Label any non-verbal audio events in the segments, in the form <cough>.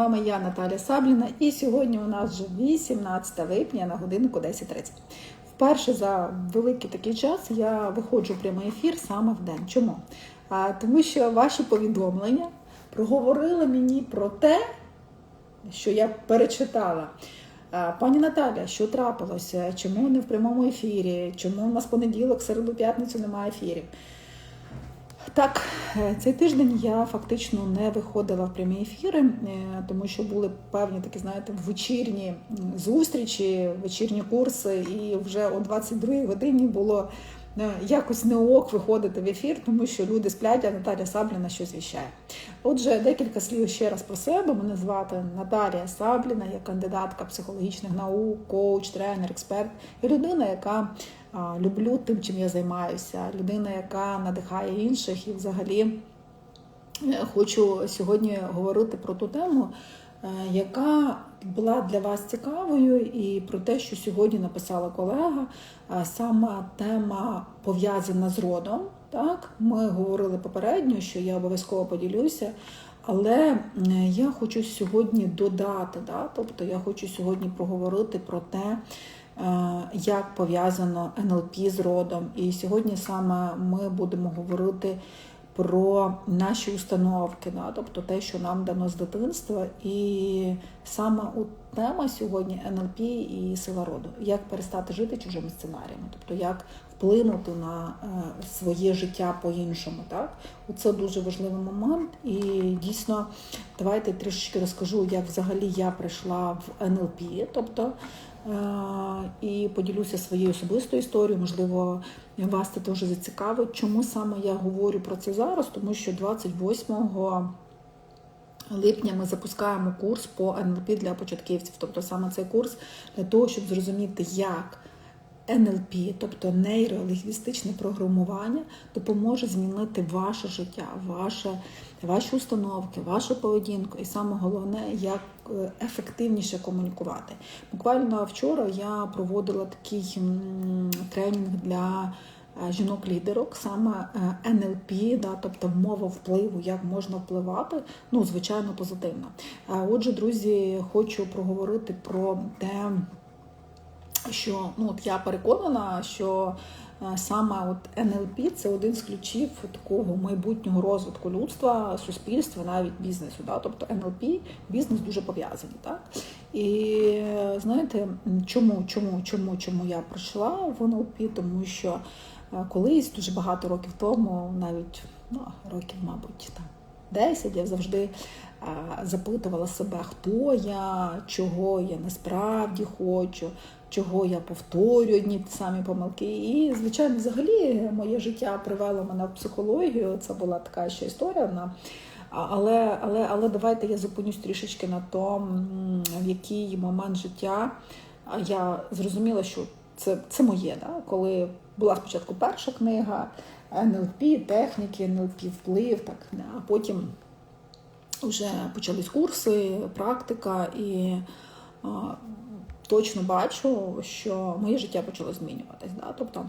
вами я Наталя Сабліна, і сьогодні у нас вже 18 липня на годинку 10.30. Вперше за великий такий час я виходжу в прямий ефір саме в день. Чому? А, тому що ваші повідомлення проговорили мені про те, що я перечитала. Пані Наталя, що трапилося? Чому не в прямому ефірі? Чому у нас понеділок, середу, п'ятницю немає ефірів? Так, е, цей тиждень я фактично не виходила в прямі ефіри, е, тому що були певні такі, знаєте, вечірні зустрічі, вечірні курси, і вже о 22-й годині було е, якось не ок виходити в ефір, тому що люди сплять, а Наталя Сабліна щось віщає. Отже, декілька слів ще раз про себе. Мене звати Наталія Сабліна, я кандидатка психологічних наук, коуч, тренер, експерт і людина, яка люблю тим, чим я займаюся, людина, яка надихає інших, і взагалі е, хочу сьогодні говорити про ту тему, е, яка була для вас цікавою, і про те, що сьогодні написала колега, а саме тема пов'язана з родом. Так, ми говорили попередньо, що я обов'язково поділюся. Але я хочу сьогодні додати, да? тобто я хочу сьогодні проговорити про те, як пов'язано НЛП з родом. І сьогодні саме ми будемо говорити про наші установки, да? тобто те, що нам дано з дитинства. І саме у тема сьогодні НЛП і сила роду. Як перестати жити чужими сценаріями, тобто як вплинути на е, своє життя по-іншому. Так? Оце дуже важливий момент. І дійсно, давайте трішечки розкажу, як взагалі я прийшла в НЛП. тобто Е, і поділюся своєю особистою історією. Можливо, вас це теж зацікавить. Чому саме я говорю про це зараз? Тому що 28 липня ми запускаємо курс по НЛП для початківців. Тобто саме цей курс для того, щоб зрозуміти, як НЛП, тобто нейролінгвістичне програмування, допоможе змінити ваше життя, ваше, ваші установки, вашу поведінку, і саме головне, як е, ефективніше комунікувати. Буквально вчора я проводила такий тренінг для е, жінок-лідерок, саме е, НЛП, да, тобто мова впливу, як можна впливати, ну, звичайно, позитивно. Отже, друзі, хочу проговорити про те що ну от я переконана, що е, саме от НЛП це один з ключів такого майбутнього розвитку людства, суспільства, навіть бізнесу. Да? Тобто НЛП, бізнес дуже пов'язані. Так? І е, знаєте, чому, чому, чому, чому я прийшла в НЛП? Тому що е, колись дуже багато років тому, навіть ну, років, мабуть, там 10, я завжди запитувала себе, хто я, чого я насправді хочу, чого я повторюю одні ті самі помилки. І, звичайно, взагалі моє життя привело мене в психологію. Це була така ще історія. Вона. Але але, але давайте я зупинюсь трішечки на тому, в який момент життя я зрозуміла, що це це моє. Да? Коли була спочатку перша книга НЛП, техніки, НЛП вплив, так, а потім вже почались курси, практика, і а, точно бачу, що моє життя почало змінюватись. Да? Тобто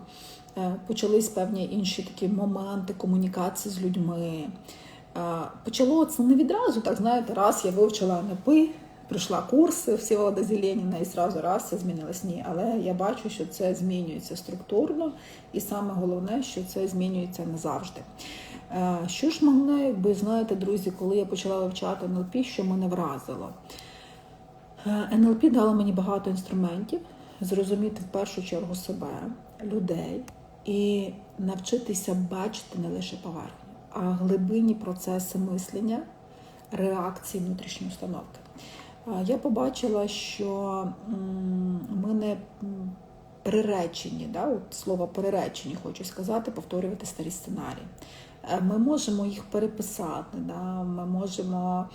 е, почались певні інші такі моменти комунікації з людьми. Е, почало це не відразу, так знаєте, раз я вивчила НП, пройшла курси Всеволода Зеленіна і зразу раз це змінилось. Ні, але я бачу, що це змінюється структурно, і саме головне, що це змінюється назавжди. Е, що ж мене, якби знаєте, друзі, коли я почала вивчати НЛП, що мене вразило? Е, НЛП дало мені багато інструментів зрозуміти в першу чергу себе, людей і навчитися бачити не лише поверхню, а глибинні процеси мислення, реакції внутрішньої установки. Е, я побачила, що ми не приречені, да, от слово переречені, хочу сказати, повторювати старі сценарії. Е, ми можемо їх переписати, да, ми можемо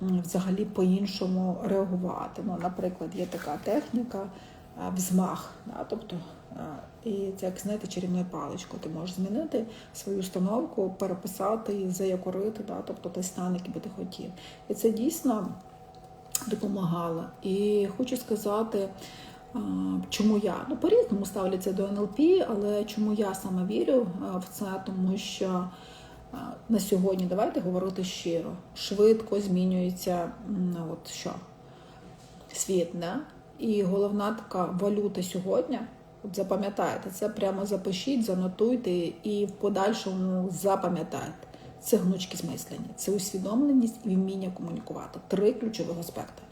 взагалі по-іншому реагувати. Ну, Наприклад, є така техніка е, взмах, да, тобто, е, і це як знаєте, чарівною паличкою. Ти можеш змінити свою установку, переписати і заякорити, да, тобто той стан, який би ти хотів. І це дійсно допомагало. І хочу сказати. Чому я? Ну, по-різному ставляться до НЛП, але чому я саме вірю в це? Тому що На сьогодні давайте говорити щиро. Швидко змінюється от що? світ, да? І головна така валюта сьогодні. От запам'ятайте, це прямо запишіть, занотуйте і в подальшому запам'ятайте. Це гнучкість мислення, це усвідомленість і вміння комунікувати. Три ключових аспекти.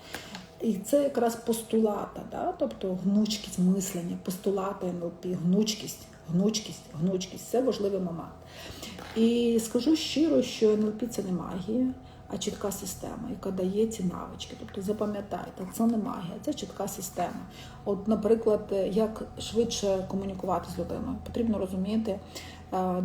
І це якраз постулата, да? тобто гнучкість мислення, постулати НЛП, гнучкість, гнучкість, гнучкість це важливий момент. І скажу щиро, що НЛП це не магія, а чітка система, яка дає ці навички. Тобто запам'ятайте, це не магія, це чітка система. От, наприклад, як швидше комунікувати з людиною, потрібно розуміти,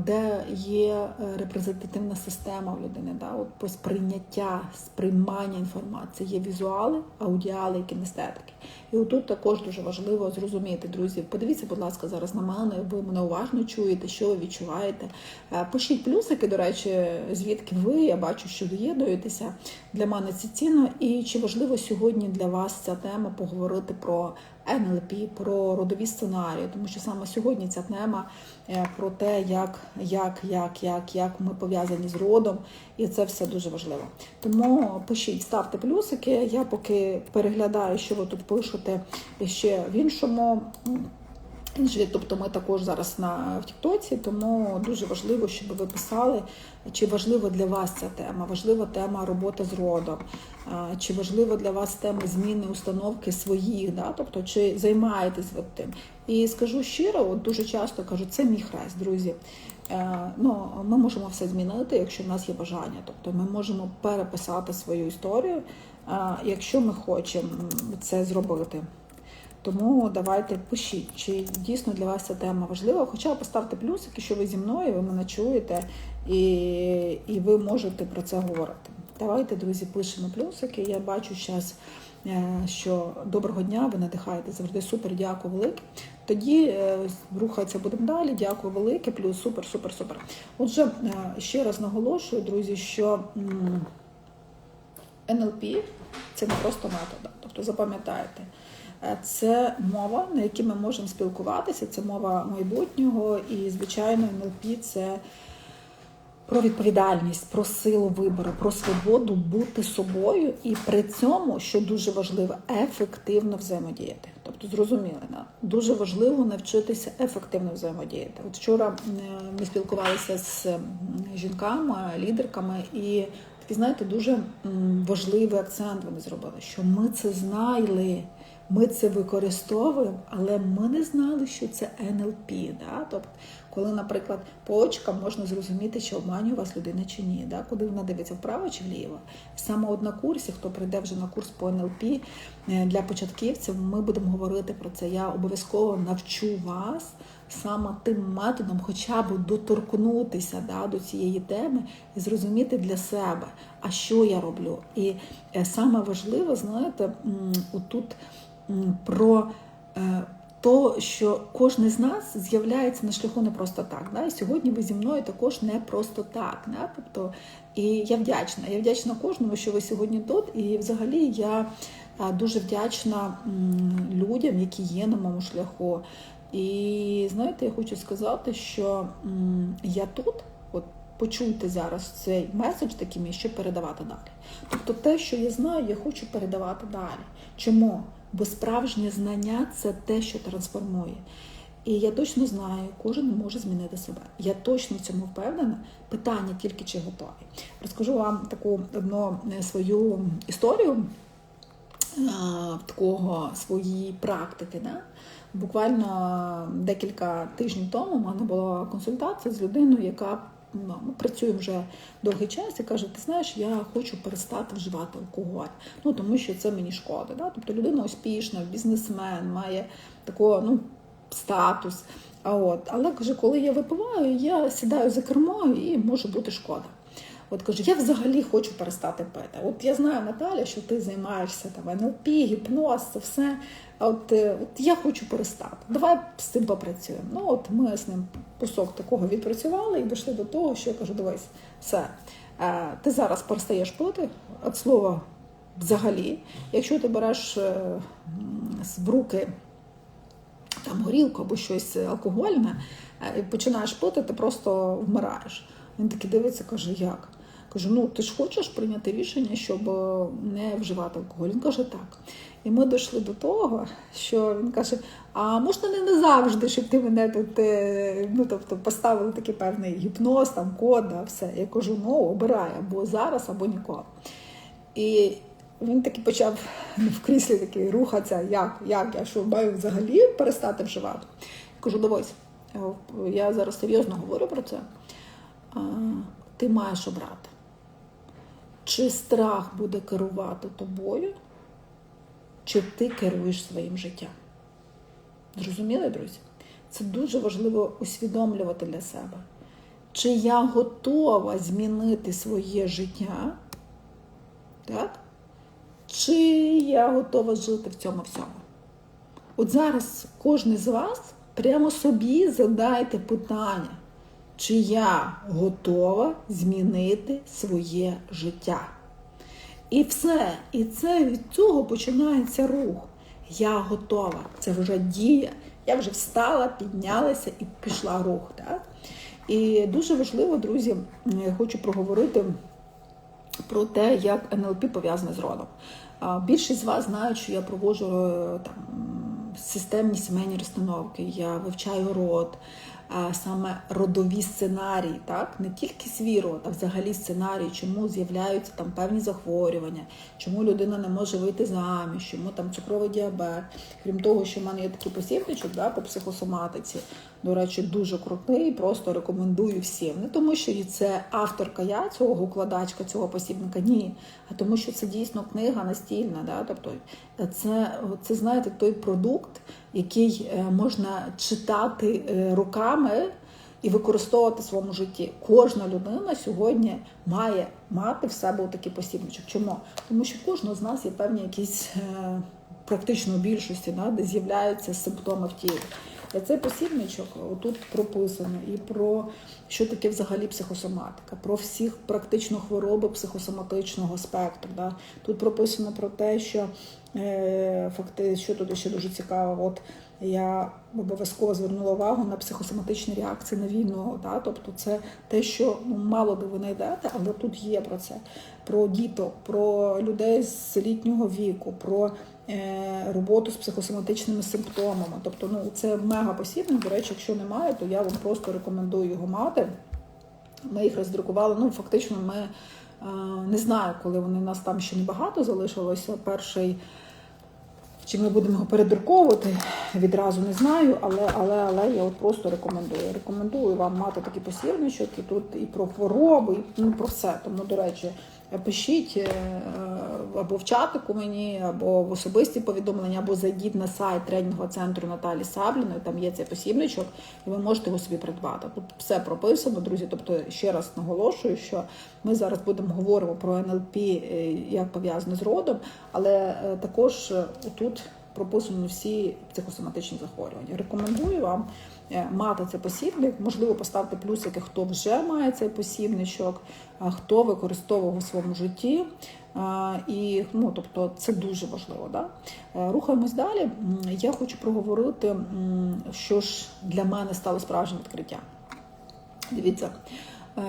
де є е, репрезентативна система в людини, да? От по сприйняття, сприймання інформації. Є візуали, аудіали кінестетики. І отут також дуже важливо зрозуміти, друзі. Подивіться, будь ласка, зараз на мене, ви мене уважно чуєте, що ви відчуваєте. Е, Пишіть плюсики, до речі, звідки ви, я бачу, що доєднуєтеся. Для мене це цінно. І чи важливо сьогодні для вас ця тема поговорити про НЛП, про родові сценарії, тому що саме сьогодні ця тема е, про те, як, як, як, як, як ми пов'язані з родом, і це все дуже важливо. Тому пишіть, ставте плюсики. Я поки переглядаю, що ви тут пишете ще в іншому. Тобто ми також зараз на в Тіктоці, тому дуже важливо, щоб ви писали, чи важлива для вас ця тема, важлива тема роботи з родом, чи важлива для вас тема зміни установки своїх, да? тобто чи займаєтесь ви тим. І скажу щиро, от дуже часто кажу, це мій хрест, друзі. Е, ну, ми можемо все змінити, якщо в нас є бажання. Тобто ми можемо переписати свою історію, якщо ми хочемо це зробити. Тому давайте пишіть, чи дійсно для вас ця тема важлива. Хоча поставте плюсики, що ви зі мною, ви мене чуєте, і, і ви можете про це говорити. Давайте, друзі, пишемо плюсики. Я бачу зараз, що доброго дня, ви надихаєте завжди супер, дякую велике. Тоді е, рухатися будемо далі. Дякую велике, плюс супер, супер, супер. Отже, е, ще раз наголошую, друзі, що НЛП це не просто метода. Тобто запам'ятайте. Е, Це мова, на якій ми можемо спілкуватися, це мова майбутнього, і, звичайно, НЛП це про відповідальність, про силу вибору, про свободу бути собою і при цьому, що дуже важливо, ефективно взаємодіяти. Тобто, зрозуміли, дуже важливо навчитися ефективно взаємодіяти. От вчора ми спілкувалися з жінками, лідерками, і такий, знаєте, дуже важливий акцент вони зробили, що ми це знали. Ми це використовуємо, але ми не знали, що це НЛП. Да? Тобто, коли, наприклад, по очкам можна зрозуміти, чи обманює вас людина чи ні, да? куди вона дивиться вправо чи вліво. Саме от на курсі, хто прийде вже на курс по НЛП е, для початківців, ми будемо говорити про це. Я обов'язково навчу вас саме тим методом, хоча б доторкнутися да, до цієї теми і зрозуміти для себе, а що я роблю. І е, саме важливе, знаєте, отут про е, то, що кожен з нас з'являється на шляху не просто так. Да? І сьогодні ви зі мною також не просто так. Да? Тобто, і я вдячна. Я вдячна кожному, що ви сьогодні тут. І взагалі я дуже вдячна людям, які є на моєму шляху. І знаєте, я хочу сказати, що я тут, от почуйте зараз цей меседж такий щоб передавати далі. Тобто те, що я знаю, я хочу передавати далі. Чому? Бо справжнє знання це те, що трансформує. І я точно знаю, кожен може змінити себе. Я точно в цьому впевнена. Питання тільки чи готові. Розкажу вам таку одну е, свою історію такого своєї практики. Да? Буквально декілька тижнів тому у мене була консультація з людиною, яка ми працюємо вже довгий час і каже: ти знаєш, я хочу перестати вживати алкоголь. Ну тому що це мені шкода. Да? Тобто людина успішна, бізнесмен, має такого ну, статус. А от, але каже, коли я випиваю, я сідаю за кермо і може бути шкода. От каже, я взагалі хочу перестати пити. От я знаю, Наталя, що ти займаєшся там НЛП, гіпноз, це все. А от, е, от я хочу перестати. Давай з цим попрацюємо. Ну от ми з ним кусок такого відпрацювали і дійшли до того, що я кажу, дивись, все, е, ти зараз перестаєш пити від слова взагалі. Якщо ти береш е, в руки там горілку або щось алкогольне, і починаєш пити, ти просто вмираєш. Він такий дивиться, каже, як? Кажу, ну ти ж хочеш прийняти рішення, щоб е, не вживати алкоголь? Він каже, так. І ми дійшли до того, що він каже: а можна не назавжди, щоб ти мене тут е, ну, тобто, поставили такий певний гіпноз, там, код, да, все. Я кажу, ну обирай або зараз, або ніколи. І він таки почав <laughs> в кріслі такий рухатися, як, як я що маю взагалі перестати вживати. Я кажу, дивись, е, я зараз серйозно говорю про це. Ти маєш обрати. Чи страх буде керувати тобою, чи ти керуєш своїм життям? Зрозуміли, друзі? Це дуже важливо усвідомлювати для себе. Чи я готова змінити своє життя? Так? Чи я готова жити в цьому всьому? От зараз кожен з вас прямо собі задайте питання, чи я готова змінити своє життя? І все. І це від цього починається рух. Я готова. Це вже дія. Я вже встала, піднялася і пішла рух. Так? І дуже важливо, друзі, я хочу проговорити про те, як НЛП пов'язане з родом. Більшість з вас знають, що я проводжу е, там, системні сімейні розстановки, я вивчаю род, саме родові сценарії, так? не тільки свій род, а взагалі сценарії, чому з'являються там певні захворювання, чому людина не може вийти заміж, чому там цукровий діабет. Крім того, що в мене є такий посібничок да, по психосоматиці, до речі, дуже крутий, просто рекомендую всім. Не тому, що це авторка я цього укладачка, цього посібника, ні. А тому, що це дійсно книга настільна. Да? Тобто це, це знаєте, той продукт, який е, можна читати е, руками і використовувати в своєму житті. Кожна людина сьогодні має мати в себе такий посібничок. Чому? Тому що кожного з нас є певні якісь е, практично більшості, да, де з'являються симптоми в тілі. Цей посібничок тут прописано і про що таке взагалі психосоматика, про всіх практично хвороби психосоматичного спектру. Да. Тут прописано про те, що факти, що тут ще дуже цікаво, от я обов'язково звернула увагу на психосоматичні реакції на війну. Да? Тобто це те, що ну, мало би ви знайдете, але тут є про це. Про діток, про людей з літнього віку, про е, роботу з психосоматичними симптомами. Тобто, ну це мега посібник. До речі, якщо немає, то я вам просто рекомендую його мати. Ми їх роздрукували. Ну, фактично, ми е, не знаю, коли вони у нас там ще небагато залишилося. Перший. Чи ми будемо його передруковувати, відразу не знаю, але але, але я от просто рекомендую. Рекомендую вам мати такі посівничок, і тут і про хвороби, і ну, про все. Тому, до речі, пишіть е, або в чатику мені, або в особисті повідомлення, або зайдіть на сайт тренінгового центру Наталі Сабліної, там є цей посібничок, і ви можете його собі придбати. Тут все прописано, друзі. Тобто, ще раз наголошую, що ми зараз будемо говорити про НЛП, е, як пов'язане з родом, але е, також тут прописані всі психосоматичні захворювання. Рекомендую вам мати цей посібник. Можливо, поставити плюсики, хто вже має цей посібничок, хто використовував у своєму житті. І ну, тобто це дуже важливо. Да? Рухаємось далі. Я хочу проговорити, що ж для мене стало справжнім відкриттям. Дивіться,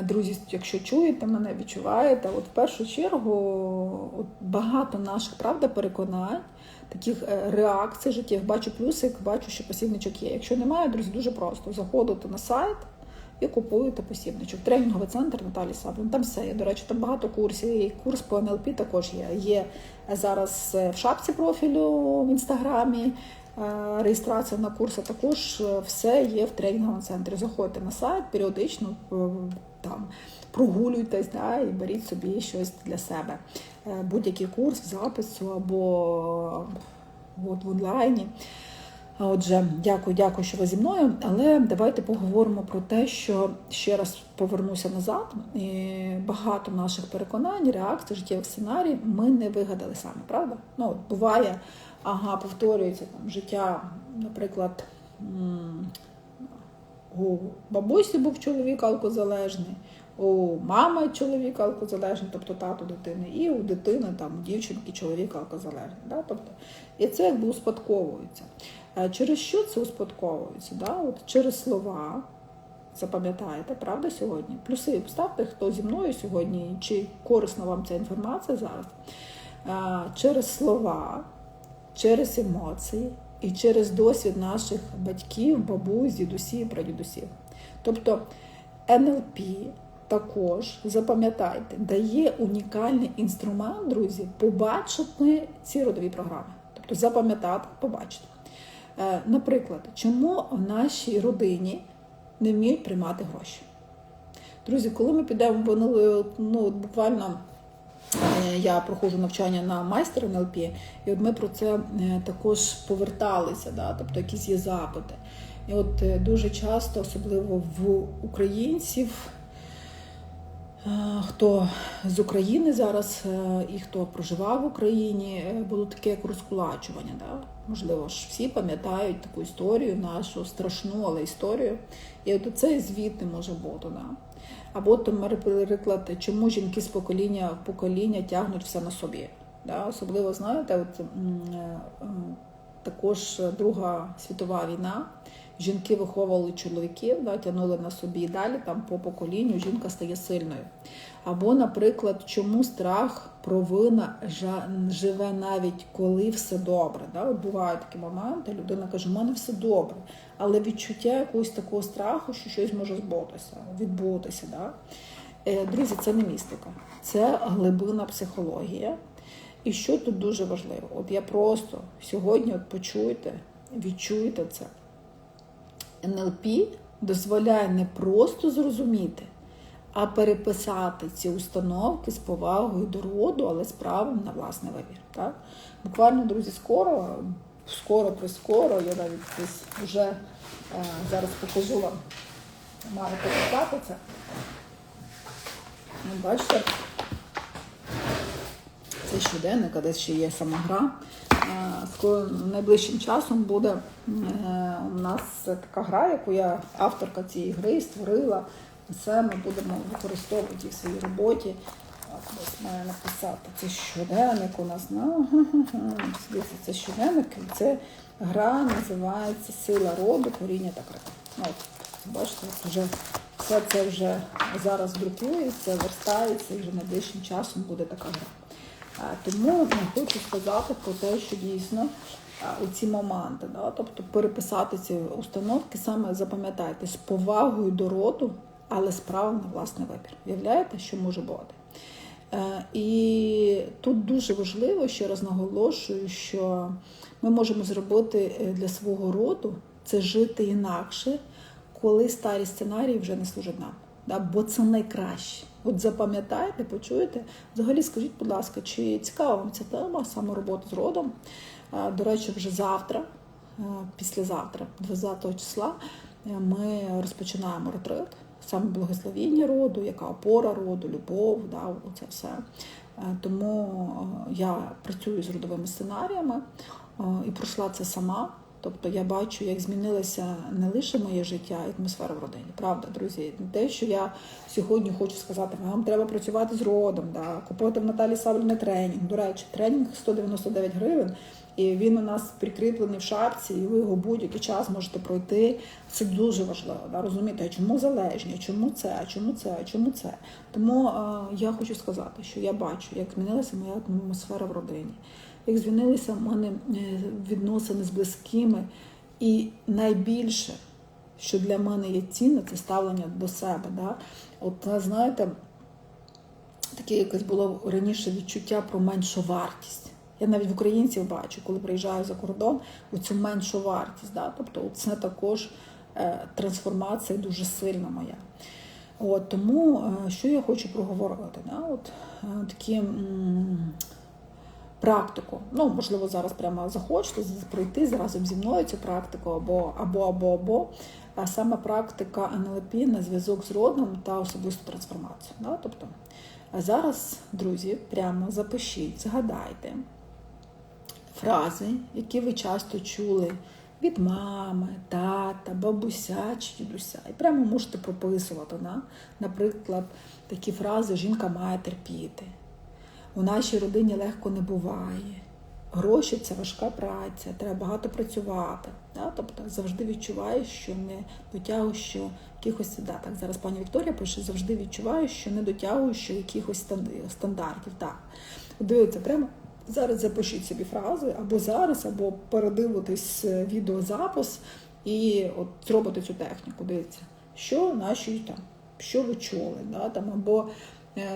друзі, якщо чуєте мене, відчуваєте, от в першу чергу от багато наших правда переконань таких е, реакцій життєвих. Бачу плюсик, бачу, що посібничок є. Якщо немає, друзі, дуже просто. Заходите на сайт і купуєте посібничок. Тренінговий центр Наталі Саблин. Там все є. До речі, там багато курсів. І курс по НЛП також є. Є зараз е, в шапці профілю в інстаграмі. Е, реєстрація на курси також все є в тренінговому центрі. Заходьте на сайт, періодично там прогулюйтесь да, і беріть собі щось для себе. Будь-який курс запису або от в онлайні. Отже, дякую, дякую, що ви зі мною. Але давайте поговоримо про те, що ще раз повернуся назад. Багато наших переконань, реакцій, життєвих сценарій ми не вигадали саме, правда? Ну, буває, ага, повторюється там життя, наприклад, у бабусі був чоловік алкозалежний у мами чоловіка алкозалежний, тобто тато дитини, і у дитини, там, у дівчинки чоловік алкозалежний. Да? Тобто, І це якби успадковується. Через що це успадковується? Да? От Через слова, Запам'ятаєте, правда, сьогодні? Плюси поставте, хто зі мною сьогодні, чи корисна вам ця інформація зараз. Через слова, через емоції і через досвід наших батьків, бабусь, дідусів, прадідусів. Тобто НЛП також, запам'ятайте, дає унікальний інструмент, друзі, побачити ці родові програми. Тобто запам'ятати, побачити. Е, Наприклад, чому в нашій родині не вміють приймати гроші? Друзі, коли ми підемо ну, буквально я проходжу навчання на майстер НЛП, і от ми про це е, також поверталися, да? тобто якісь є запити. І от е, дуже часто, особливо в українців, е, хто з України зараз е, і хто проживав в Україні, е, було таке як розкулачування. Да? Можливо ж всі пам'ятають таку історію, нашу страшну, але історію. І от це звідти може бути. Да? Або, наприклад, чому жінки з покоління в покоління тягнуть все на собі. Да? Особливо, знаєте, от, е, також Друга світова війна. Жінки виховували чоловіків, да, тягнули на собі і далі там по поколінню жінка стає сильною. Або, наприклад, чому страх, провина живе навіть коли все добре. Да? Бувають такі моменти, людина каже, у мене все добре, але відчуття якогось такого страху, що щось може збутися, відбутися. Да? Е, Друзі, це не містика, це глибина психологія. І що тут дуже важливо? От я просто сьогодні от почуйте, відчуйте це. НЛП дозволяє не просто зрозуміти, а переписати ці установки з повагою до роду, але з правом на власний вибір. Так? Буквально, друзі, скоро, скоро прискоро, я навіть десь вже е, зараз покажу вам, маю показати це. Ну, Бачите, це щоденник, а десь ще є сама гра. Е, найближчим часом буде е, у нас така гра, яку я авторка цієї гри створила. Це ми будемо використовувати в своїй роботі. От, Ось маю написати. Це щоденник у нас. Ну, <laughs> це щоденник. Це гра називається Сила роду, коріння та крика. Ну, бачите, вже все це вже зараз друкується, верстається і вже найближчим часом буде така гра. А, Тому хочу сказати про те, що дійсно у ці моменти, да, тобто переписати ці установки, саме запам'ятайте, з повагою до роду, але з правом на власний вибір. Уявляєте, що може бути? Е, І тут дуже важливо, ще раз наголошую, що ми можемо зробити е, для свого роду це жити інакше, коли старі сценарії вже не служать нам. Да? Бо це найкраще. От запам'ятайте, почуєте. Взагалі, скажіть, будь ласка, чи цікава вам ця тема, саме робота з родом? До речі, вже завтра, е, післязавтра, 20 числа, е, ми розпочинаємо ретрит, саме благословіння роду, яка опора роду, любов, да, оце все. Е, Тому я працюю з родовими сценаріями і пройшла це сама. Тобто я бачу, як змінилося не лише моє життя, а й атмосфера в родині. Правда, друзі, те, що я сьогодні хочу сказати, вам треба працювати з родом, да, купувати в Наталі Савліни тренінг. До речі, тренінг 199 гривень, і він у нас прикріплений в шапці, і ви його будь-який час можете пройти. Це дуже важливо. Да, розумієте, а чому залежні, а чому це, а чому це, а чому це. Тому е, я хочу сказати, що я бачу, як змінилася моя атмосфера в родині як змінилися в мене е, відносини з близькими. І найбільше, що для мене є цінне, це ставлення до себе. Да? От знаєте, таке якесь було раніше відчуття про меншу вартість. Я навіть в українців бачу, коли приїжджаю за кордон, оцю меншу вартість. Да? Тобто це також е, трансформація дуже сильна моя. От, Тому е, що я хочу проговорити? Да? От, е, такі практику. Ну, можливо, зараз прямо захочете пройти разом зі мною цю практику, або або, або, або. А саме практика НЛП на зв'язок з родом та особисту трансформацію. Да? Тобто зараз, друзі, прямо запишіть, згадайте фрази, які ви часто чули від мами, тата, бабуся чи дідуся. І прямо можете прописувати. Да? Наприклад, такі фрази Жінка має терпіти. У нашій родині легко не буває. гроші це важка праця, треба багато працювати. Да? Тобто завжди відчуваєш, що не дотягуєш що якихось да, так. Зараз пані Вікторія пише, завжди відчуваю, що не дотягуєш що якихось стандартів. Так. Дивіться, прямо зараз запишіть собі фрази або зараз, або передивитись е, відеозапис і от зробити цю техніку. Дивіться, що наші там, що ви чули, да? там, або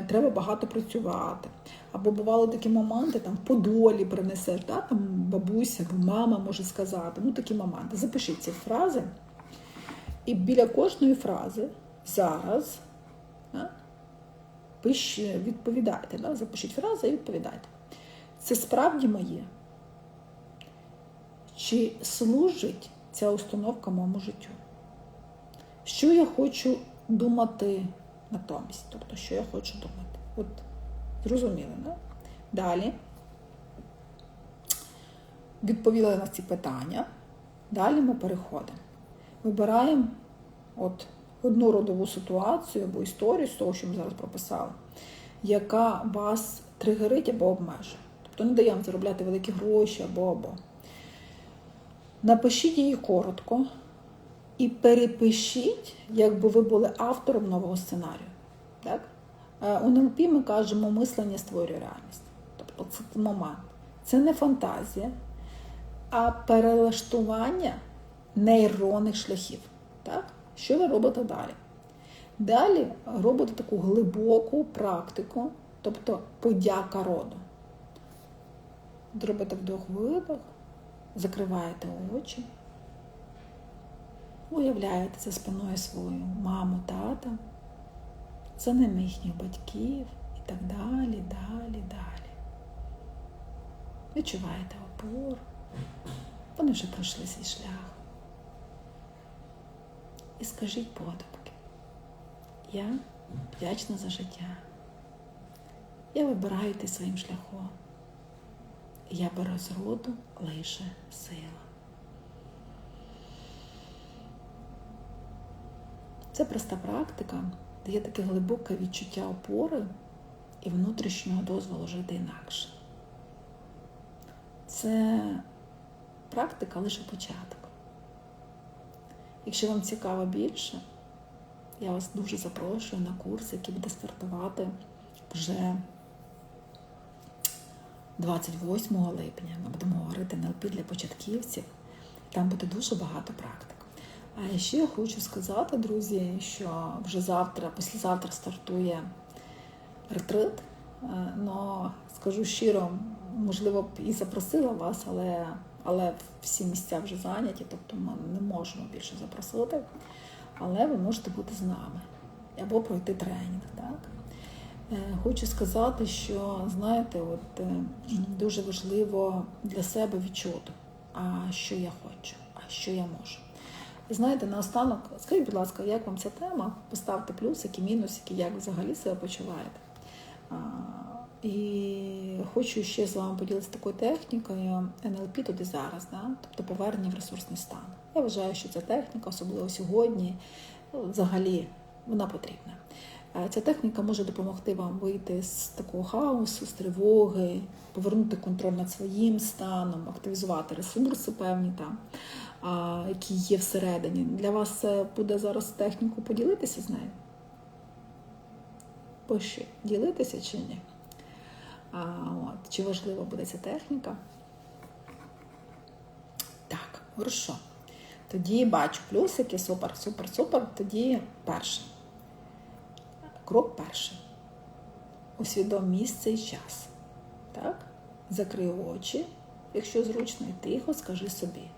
треба багато працювати. Або бували такі моменти, там по долі принесеш, да? там бабуся або мама може сказати. Ну такі моменти. Запишіть ці фрази. І біля кожної фрази зараз да, пиш, відповідайте. Да? Запишіть фрази і відповідайте. Це справді моє? Чи служить ця установка моєму життю? Що я хочу думати натомість? Тобто, що я хочу думати? От зрозуміли, да? Далі відповіли на ці питання. Далі ми переходимо. Вибираємо от одну родову ситуацію або історію з того, що ми зараз прописали, яка вас тригерить або обмежує. Тобто не даємо заробляти великі гроші або або. Напишіть її коротко і перепишіть, якби ви були автором нового сценарію. Так? Е, У НЛП ми кажемо, мислення створює реальність. Тобто це момент. Це не фантазія, а перелаштування нейронних шляхів. Так? Що ви робите далі? Далі робите таку глибоку практику, тобто подяка роду. Зробите вдох-видох, закриваєте очі, уявляєте за спиною свою маму, тата, за ними їхніх батьків і так далі, далі, далі. Відчуваєте опору. Вони вже пройшли свій шлях. І скажіть подумки, я вдячна за життя. Я вибираю йти своїм шляхом. Я беру з роду лише сила. Це проста практика, дає таке глибоке відчуття опори і внутрішнього дозволу жити інакше. Це практика лише початок. Якщо вам цікаво більше, я вас дуже запрошую на курс, який буде стартувати вже 28 липня. Ми будемо говорити НЛП для початківців. Там буде дуже багато практик. А ще я хочу сказати, друзі, що вже завтра, післязавтра стартує ретрит. Но скажу щиро, можливо, б і запросила вас, але але всі місця вже зайняті, тобто ми не можемо більше запросити. Але ви можете бути з нами або пройти тренінг. Так? Хочу сказати, що знаєте, от дуже важливо для себе відчути, а що я хочу, а що я можу. І знаєте, наостанок, скажіть, будь ласка, як вам ця тема? Поставте плюсики, мінусики, як взагалі себе почуваєте. І хочу ще з вами поділитися такою технікою НЛП тут і зараз, да? тобто повернення в ресурсний стан. Я вважаю, що ця техніка, особливо сьогодні, ну, взагалі вона потрібна. Ця техніка може допомогти вам вийти з такого хаосу, з тривоги, повернути контроль над своїм станом, активізувати ресурси певні там, які є всередині. Для вас буде зараз техніку поділитися з нею? Пощо? Ділитися чи ні? А, от, Чи важлива буде ця техніка? Так, хорошо. Тоді бачу плюсики, супер, супер, супер. Тоді перше. Крок перший. Усвідом місце і час. Так? Закрий очі, якщо зручно і тихо, скажи собі.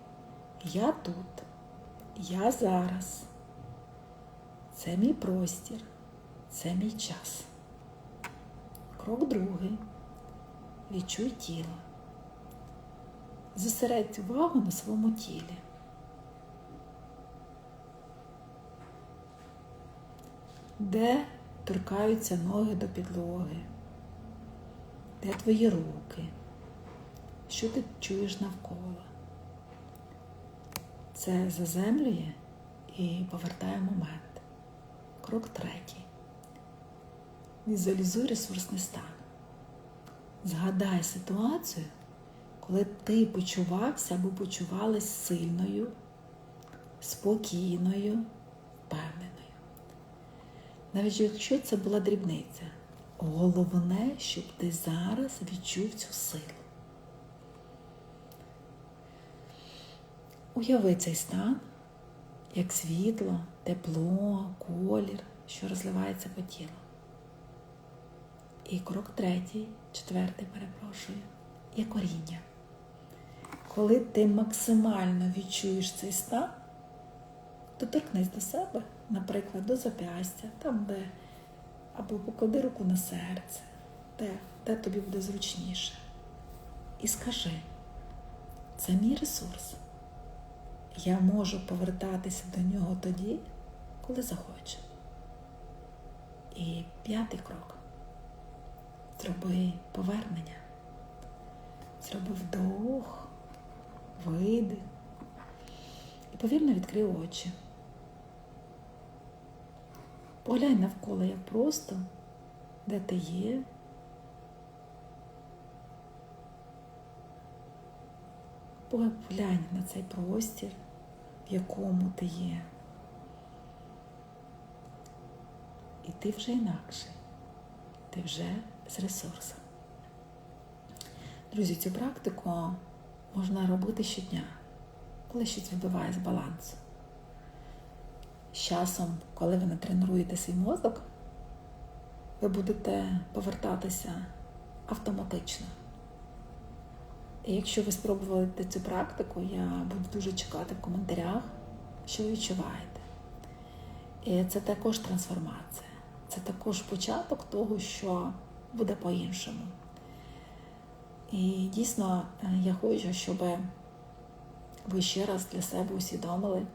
Я тут, я зараз. Це мій простір, це мій час. Крок другий. Відчуй тіло. Зосередь увагу на своєму тілі. Де торкаються ноги до підлоги? Де твої руки? Що ти чуєш навколо? Це заземлює і повертає момент. Крок третій. Візуалізуй ресурсний стан. Згадай ситуацію, коли ти почувався або почувалась сильною, спокійною, впевненою. Навіть якщо це була дрібниця, головне, щоб ти зараз відчув цю силу. Уяви цей стан, як світло, тепло, колір, що розливається по тілу. І крок третій, четвертий, перепрошую, є коріння. Коли ти максимально відчуєш цей стан, то торкнись до себе, наприклад, до зап'ястя, там, де, або поклади руку на серце, де, де тобі буде зручніше. І скажи, це мій ресурс. Я можу повертатися до нього тоді, коли захочу. І п'ятий крок. Зроби повернення. Зроби вдох, видих. І повільно відкрий очі. Поглянь навколо як просто, де ти є. Поглянь на цей простір, в якому ти є. І ти вже інакший, ти вже з ресурсом. Друзі, цю практику можна робити щодня, коли щось вибиває з балансу. З часом, коли ви натренуєте свій мозок, ви будете повертатися автоматично. Якщо ви спробували цю практику, я буду дуже чекати в коментарях, що ви відчуваєте. І це також трансформація, це також початок того, що буде по-іншому. І дійсно я хочу, щоб ви ще раз для себе усвідомили,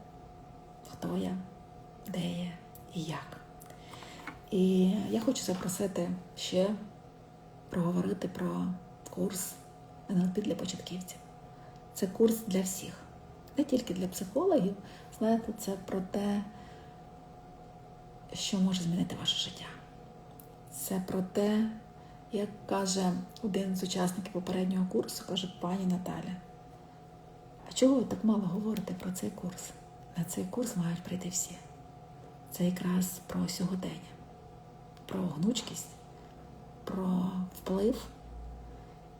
хто я, де я і як. І я хочу запросити ще проговорити про курс НЛП для початківців. Це курс для всіх, не тільки для психологів. Знаєте, це про те, що може змінити ваше життя. Це про те, як каже один з учасників попереднього курсу, каже пані Наталя. А чого ви так мало говорите про цей курс? На цей курс мають прийти всі. Це якраз про сьогодення, про гнучкість, про вплив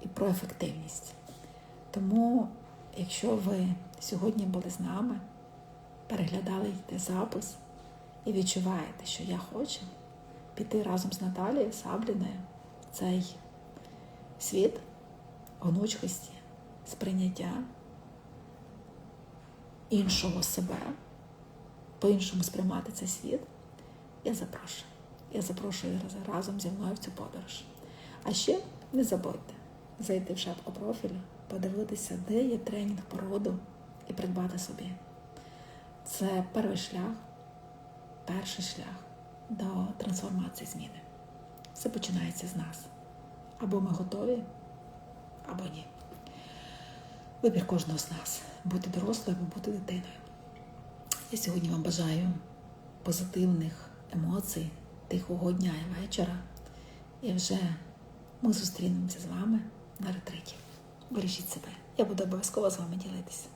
і про ефективність. Тому, якщо ви сьогодні були з нами, переглядали запис і відчуваєте, що я хочу піти разом з Наталією Сабліною в цей світ гнучкості, сприйняття іншого себе, по-іншому сприймати цей світ, я запрошую. Я запрошую разом зі мною в цю подорож. А ще не забудьте зайти в шапку профілю, подивитися, де є тренінг породу і придбати собі. Це перший шлях, перший шлях до трансформації зміни. Все починається з нас. Або ми готові, або ні. Вибір кожного з нас бути дорослою або бути дитиною. Я сьогодні вам бажаю позитивних емоцій, тихого дня і вечора. І вже ми зустрінемося з вами. Бережіть себе. Я буду обов'язково з вами ділитися.